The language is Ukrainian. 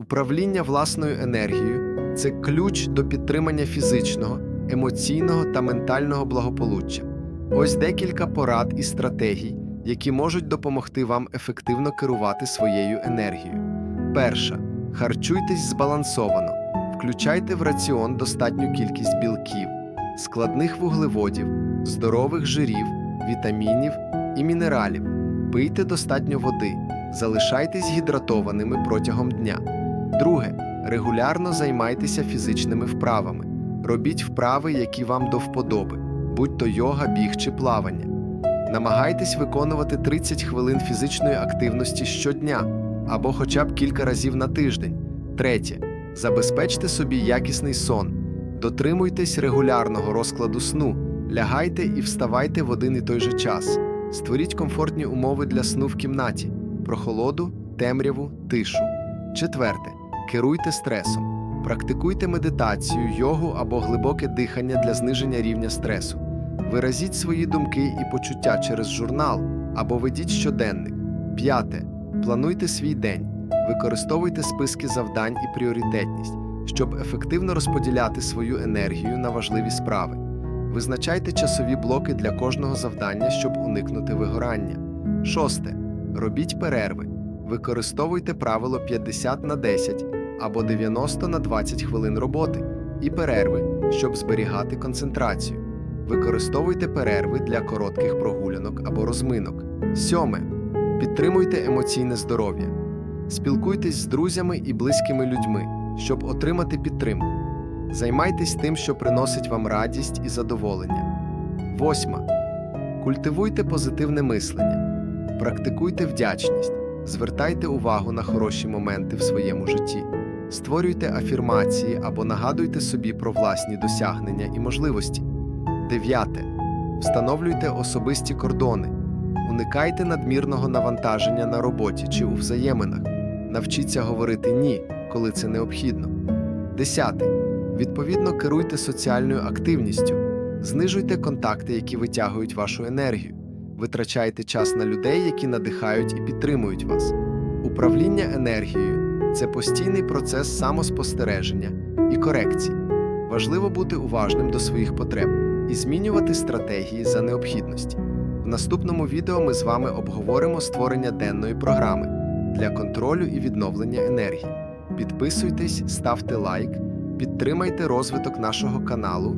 Управління власною енергією це ключ до підтримання фізичного, емоційного та ментального благополуччя. Ось декілька порад і стратегій, які можуть допомогти вам ефективно керувати своєю енергією. Перша. Харчуйтесь збалансовано. Включайте в раціон достатню кількість білків, складних вуглеводів, здорових жирів, вітамінів і мінералів. Пийте достатньо води, залишайтесь гідратованими протягом дня. Друге. Регулярно займайтеся фізичними вправами. Робіть вправи, які вам до вподоби, будь то йога, біг чи плавання. Намагайтесь виконувати 30 хвилин фізичної активності щодня або хоча б кілька разів на тиждень. Третє. Забезпечте собі якісний сон. Дотримуйтесь регулярного розкладу сну, лягайте і вставайте в один і той же час. Створіть комфортні умови для сну в кімнаті, прохолоду, темряву, тишу. Четверте. Керуйте стресом. Практикуйте медитацію, йогу або глибоке дихання для зниження рівня стресу. Виразіть свої думки і почуття через журнал або ведіть щоденник. П'яте. Плануйте свій день. Використовуйте списки завдань і пріоритетність, щоб ефективно розподіляти свою енергію на важливі справи. Визначайте часові блоки для кожного завдання, щоб уникнути вигорання. Шосте. Робіть перерви. Використовуйте правило 50 на 10 або 90 на 20 хвилин роботи і перерви, щоб зберігати концентрацію. Використовуйте перерви для коротких прогулянок або розминок. Сьоме. Підтримуйте емоційне здоров'я. Спілкуйтесь з друзями і близькими людьми, щоб отримати підтримку. Займайтесь тим, що приносить вам радість і задоволення. Восьма. Культивуйте позитивне мислення. Практикуйте вдячність. Звертайте увагу на хороші моменти в своєму житті. Створюйте афірмації або нагадуйте собі про власні досягнення і можливості. Дев'яте. Встановлюйте особисті кордони. Уникайте надмірного навантаження на роботі чи у взаєминах. Навчіться говорити ні, коли це необхідно. Десяте. Відповідно керуйте соціальною активністю. Знижуйте контакти, які витягують вашу енергію. Витрачайте час на людей, які надихають і підтримують вас. Управління енергією це постійний процес самоспостереження і корекції. Важливо бути уважним до своїх потреб і змінювати стратегії за необхідності. В наступному відео ми з вами обговоримо створення денної програми для контролю і відновлення енергії. Підписуйтесь, ставте лайк, підтримайте розвиток нашого каналу